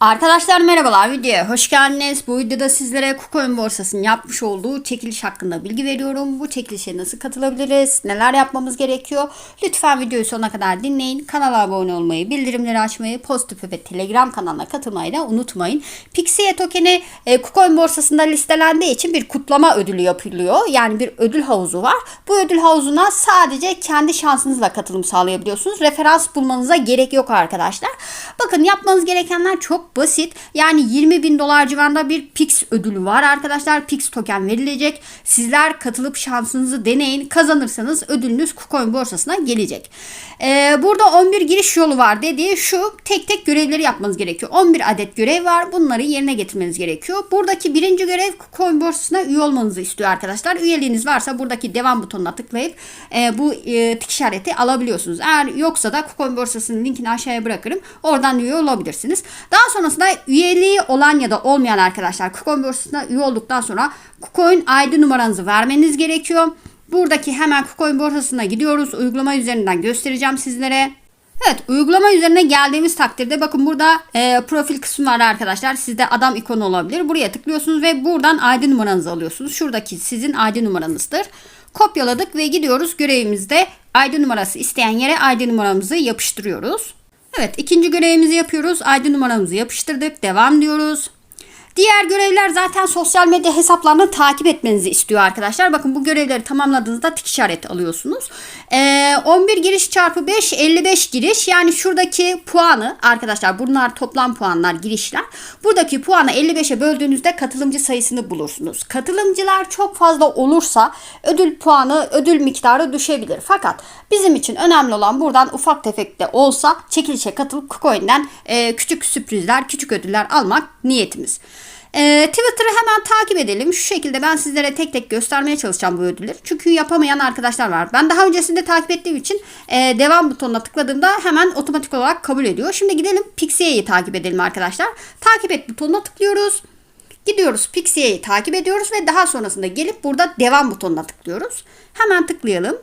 Arkadaşlar merhabalar videoya hoş geldiniz. Bu videoda sizlere KuCoin borsasının yapmış olduğu çekiliş hakkında bilgi veriyorum. Bu çekilişe nasıl katılabiliriz? Neler yapmamız gerekiyor? Lütfen videoyu sonuna kadar dinleyin. Kanala abone olmayı, bildirimleri açmayı, pozitif ve Telegram kanalına katılmayı da unutmayın. Pixie tokeni e, KuCoin borsasında listelendiği için bir kutlama ödülü yapılıyor. Yani bir ödül havuzu var. Bu ödül havuzuna sadece kendi şansınızla katılım sağlayabiliyorsunuz. Referans bulmanıza gerek yok arkadaşlar. Bakın yapmanız gerekenler çok basit. Yani 20 bin dolar civarında bir Pix ödülü var arkadaşlar. Pix token verilecek. Sizler katılıp şansınızı deneyin. Kazanırsanız ödülünüz KuCoin borsasına gelecek. Ee, burada 11 giriş yolu var dediği şu. Tek tek görevleri yapmanız gerekiyor. 11 adet görev var. Bunları yerine getirmeniz gerekiyor. Buradaki birinci görev KuCoin borsasına üye olmanızı istiyor arkadaşlar. Üyeliğiniz varsa buradaki devam butonuna tıklayıp e, bu e, tik işareti alabiliyorsunuz. Eğer yoksa da KuCoin borsasının linkini aşağıya bırakırım. Oradan üye olabilirsiniz. Daha sonrasında üyeliği olan ya da olmayan arkadaşlar KuCoin borsasına üye olduktan sonra KuCoin ID numaranızı vermeniz gerekiyor. Buradaki hemen KuCoin borsasına gidiyoruz. Uygulama üzerinden göstereceğim sizlere. Evet uygulama üzerine geldiğimiz takdirde bakın burada e, profil kısmı var arkadaşlar. Sizde adam ikonu olabilir. Buraya tıklıyorsunuz ve buradan ID numaranızı alıyorsunuz. Şuradaki sizin ID numaranızdır. Kopyaladık ve gidiyoruz görevimizde ID numarası isteyen yere ID numaramızı yapıştırıyoruz. Evet ikinci görevimizi yapıyoruz. ID numaramızı yapıştırdık. Devam diyoruz. Diğer görevler zaten sosyal medya hesaplarını takip etmenizi istiyor arkadaşlar. Bakın bu görevleri tamamladığınızda tik işareti alıyorsunuz. Ee, 11 giriş çarpı 5 55 giriş. Yani şuradaki puanı arkadaşlar bunlar toplam puanlar girişler. Buradaki puanı 55'e böldüğünüzde katılımcı sayısını bulursunuz. Katılımcılar çok fazla olursa ödül puanı ödül miktarı düşebilir. Fakat bizim için önemli olan buradan ufak tefek de olsa çekilişe katılıp KuCoin'den e, küçük sürprizler küçük ödüller almak niyetimiz. Ee, Twitter'ı hemen takip edelim. Şu şekilde ben sizlere tek tek göstermeye çalışacağım bu ödülleri. Çünkü yapamayan arkadaşlar var. Ben daha öncesinde takip ettiğim için e, devam butonuna tıkladığımda hemen otomatik olarak kabul ediyor. Şimdi gidelim Pixie'yi takip edelim arkadaşlar. Takip et butonuna tıklıyoruz. Gidiyoruz Pixie'yi takip ediyoruz ve daha sonrasında gelip burada devam butonuna tıklıyoruz. Hemen tıklayalım.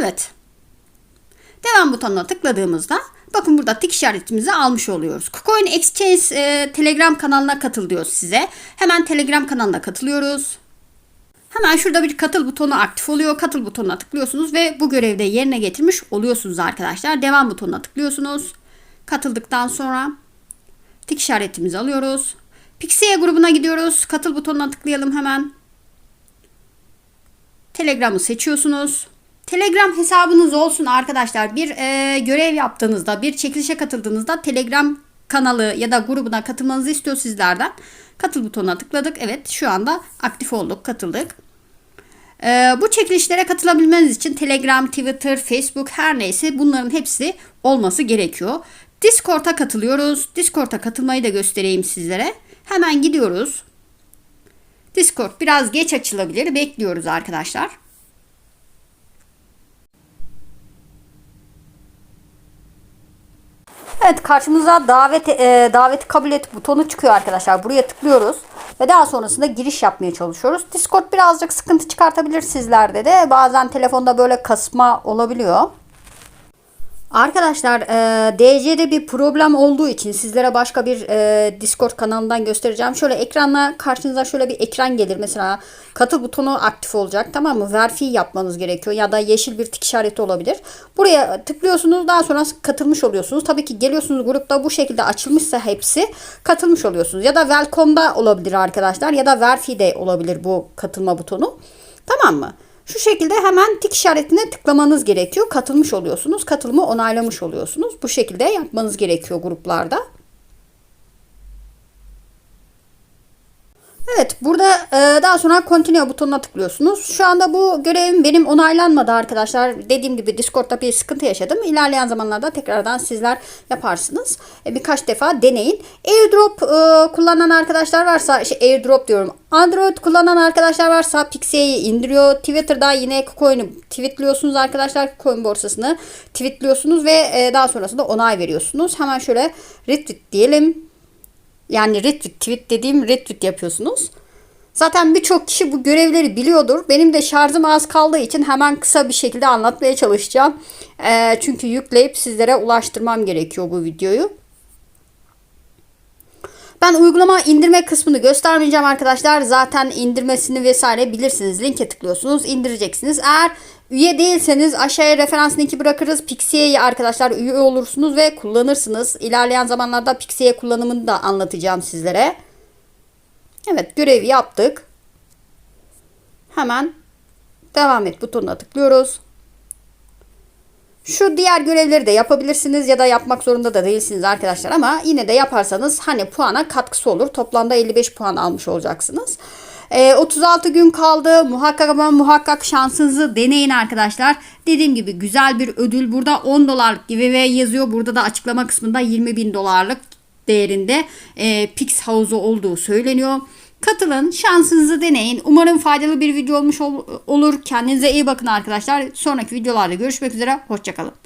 Evet. Devam butonuna tıkladığımızda bakın burada tik işaretimizi almış oluyoruz. KuCoin Exchange e, Telegram kanalına katıl diyor size. Hemen Telegram kanalına katılıyoruz. Hemen şurada bir katıl butonu aktif oluyor. Katıl butonuna tıklıyorsunuz ve bu görevde yerine getirmiş oluyorsunuz arkadaşlar. Devam butonuna tıklıyorsunuz. Katıldıktan sonra tik işaretimizi alıyoruz. Pixie grubuna gidiyoruz. Katıl butonuna tıklayalım hemen. Telegram'ı seçiyorsunuz. Telegram hesabınız olsun arkadaşlar. Bir e, görev yaptığınızda, bir çekilişe katıldığınızda Telegram kanalı ya da grubuna katılmanızı istiyor sizlerden. Katıl butonuna tıkladık. Evet şu anda aktif olduk, katıldık. E, bu çekilişlere katılabilmeniz için Telegram, Twitter, Facebook her neyse bunların hepsi olması gerekiyor. Discord'a katılıyoruz. Discord'a katılmayı da göstereyim sizlere. Hemen gidiyoruz. Discord biraz geç açılabilir. Bekliyoruz arkadaşlar. Evet karşımıza davet e, daveti kabul et butonu çıkıyor arkadaşlar. Buraya tıklıyoruz ve daha sonrasında giriş yapmaya çalışıyoruz. Discord birazcık sıkıntı çıkartabilir sizlerde de. Bazen telefonda böyle kasma olabiliyor. Arkadaşlar e, DC'de bir problem olduğu için sizlere başka bir e, Discord kanalından göstereceğim. Şöyle ekranla karşınıza şöyle bir ekran gelir. Mesela katıl butonu aktif olacak tamam mı? Verfi yapmanız gerekiyor ya da yeşil bir tik işareti olabilir. Buraya tıklıyorsunuz daha sonra katılmış oluyorsunuz. Tabii ki geliyorsunuz grupta bu şekilde açılmışsa hepsi katılmış oluyorsunuz. Ya da Welcome'da olabilir arkadaşlar ya da Verfi'de olabilir bu katılma butonu. Tamam mı? Şu şekilde hemen tik işaretine tıklamanız gerekiyor. Katılmış oluyorsunuz. Katılımı onaylamış oluyorsunuz. Bu şekilde yapmanız gerekiyor gruplarda. Evet burada e, daha sonra continue butonuna tıklıyorsunuz. Şu anda bu görevim benim onaylanmadı arkadaşlar. Dediğim gibi Discord'da bir sıkıntı yaşadım. İlerleyen zamanlarda tekrardan sizler yaparsınız. E, birkaç defa deneyin. AirDrop e, kullanan arkadaşlar varsa şey, AirDrop diyorum. Android kullanan arkadaşlar varsa Pixie'yi indiriyor. Twitter'da yine KuCoin'i tweetliyorsunuz arkadaşlar. KuCoin borsasını tweetliyorsunuz ve e, daha sonrasında onay veriyorsunuz. Hemen şöyle retweet diyelim. Yani retweet tweet dediğim retweet yapıyorsunuz. Zaten birçok kişi bu görevleri biliyordur. Benim de şarjım az kaldığı için hemen kısa bir şekilde anlatmaya çalışacağım. Ee, çünkü yükleyip sizlere ulaştırmam gerekiyor bu videoyu. Ben uygulama indirme kısmını göstermeyeceğim arkadaşlar. Zaten indirmesini vesaire bilirsiniz. Linke tıklıyorsunuz, indireceksiniz. Eğer üye değilseniz aşağıya referans linki bırakırız. Pixia'yı arkadaşlar üye olursunuz ve kullanırsınız. İlerleyen zamanlarda Pixia kullanımını da anlatacağım sizlere. Evet görevi yaptık. Hemen devam et butonuna tıklıyoruz. Şu diğer görevleri de yapabilirsiniz ya da yapmak zorunda da değilsiniz arkadaşlar ama yine de yaparsanız hani puana katkısı olur. Toplamda 55 puan almış olacaksınız. Ee, 36 gün kaldı. Muhakkak ama muhakkak şansınızı deneyin arkadaşlar. Dediğim gibi güzel bir ödül. Burada 10 dolarlık giveaway yazıyor. Burada da açıklama kısmında 20 bin dolarlık değerinde e, Pix havuzu olduğu söyleniyor. Katılın, şansınızı deneyin. Umarım faydalı bir video olmuş ol- olur. Kendinize iyi bakın arkadaşlar. Sonraki videolarda görüşmek üzere. Hoşçakalın.